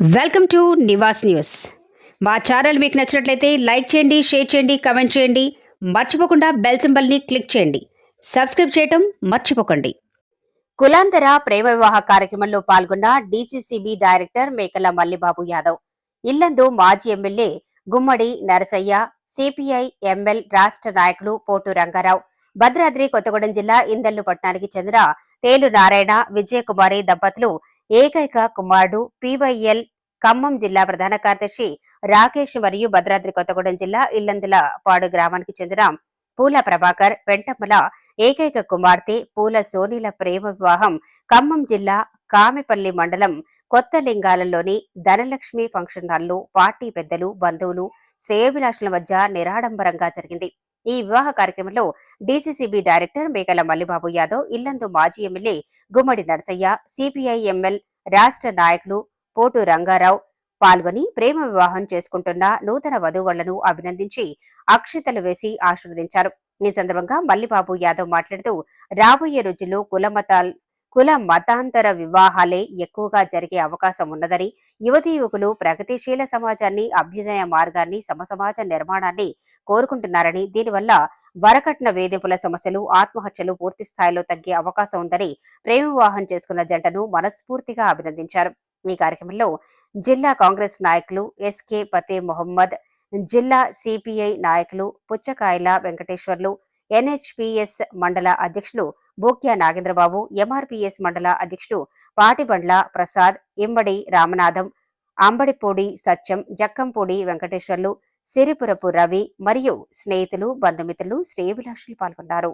Welcome to Nivas news. మా channel మీకు నచ్చినట్లయితే లైక్ చేయండి షేర్ చేయండి కమెంట్ చేయండి. మర్చిపోకుండా బెల్ సింబల్ని క్లిక్ చేయండి. సబ్స్క్రైబ్ చేయటం మర్చిపోకండి. కులాంతర ప్రేమ వివాహ కార్యక్రమంలో పాల్గొన్న డీసీసీబీ డైరెక్టర్ మేకల మల్లిబాబు యాదవ్. ఇల్లందు మాజీ MLA Gummadi Narasaiah CPI ML రాష్ట్ర నాయకులు పోటు రంగారావు. భద్రాద్రి కొత్తగూడెం జిల్లా ఇందల్లు పట్టణానికి చెందిన తేలు నారాయణ విజయకుమారి దంపతులు ఏకైక కుమారుడు పివైఎల్ ఖమ్మం జిల్లా ప్రధాన కార్యదర్శి రాకేష్ మరియు భద్రాద్రి కొత్తగూడెం జిల్లా ఇల్లందుల పాడు గ్రామానికి చెందిన పూల ప్రభాకర్ వెంటమ్మల ఏకైక కుమార్తె పూల సోనీల ప్రేమ వివాహం ఖమ్మం జిల్లా కామెపల్లి మండలం కొత్త లింగాలలోని ధనలక్ష్మి ఫంక్షన్ హాల్లో పార్టీ పెద్దలు బంధువులు శ్రేయభిలాషుల మధ్య నిరాడంబరంగా జరిగింది. ఈ వివాహ కార్యక్రమంలో డీసీసీబీ డైరెక్టర్ మేకల మల్లిబాబు యాదవ్ ఇల్లందు మాజీ MLA Gummadi Narasaiah CPI ML రాష్ట్ర నాయకులు పోటు రంగారావు పాల్గొని ప్రేమ వివాహం చేసుకుంటున్న నూతన వధువులను అభినందించి అక్షతలు వేసి ఆశీర్వదించారు. ఈ సందర్భంగా మల్లిబాబు యాదవ్ మాట్లాడుతూ రాబోయే రోజుల్లో కులమతాల్ కుల మతాంతర వివాహాలే ఎక్కువగా జరిగే అవకాశం ఉన్నదని యువతీ యువకులు ప్రగతిశీల సమాజాన్ని అభ్యుదయ మార్గాన్ని సమసమాజ నిర్మాణాన్ని కోరుకుంటున్నారని దీనివల్ల వరకట్న వేధింపుల సమస్యలు ఆత్మహత్యలు పూర్తి స్థాయిలో తగ్గే అవకాశం ఉందని ప్రేమ వివాహం చేసుకున్న జంటను మనస్ఫూర్తిగా అభినందించారు. ఈ కార్యక్రమంలో జిల్లా కాంగ్రెస్ నాయకులు ఎస్కే పతే మొహమ్మద్ జిల్లా సిపిఐ నాయకులు పుచ్చకాయల వెంకటేశ్వర్లు ఎన్హెచ్పిఎస్ మండల అధ్యక్షులు బోక్యా నాగేంద్రబాబు ఎంఆర్పిఎస్ మండల అధ్యక్షుడు పాటిబండ్ల ప్రసాద్ ఇమ్మడి రామనాథం అంబడిపూడి సత్యం జక్కంపూడి వెంకటేశ్వర్లు సిరిపురపు రవి మరియు స్నేహితులు బంధుమిత్రులు శ్రేయభిలాషులు పాల్గొన్నారు.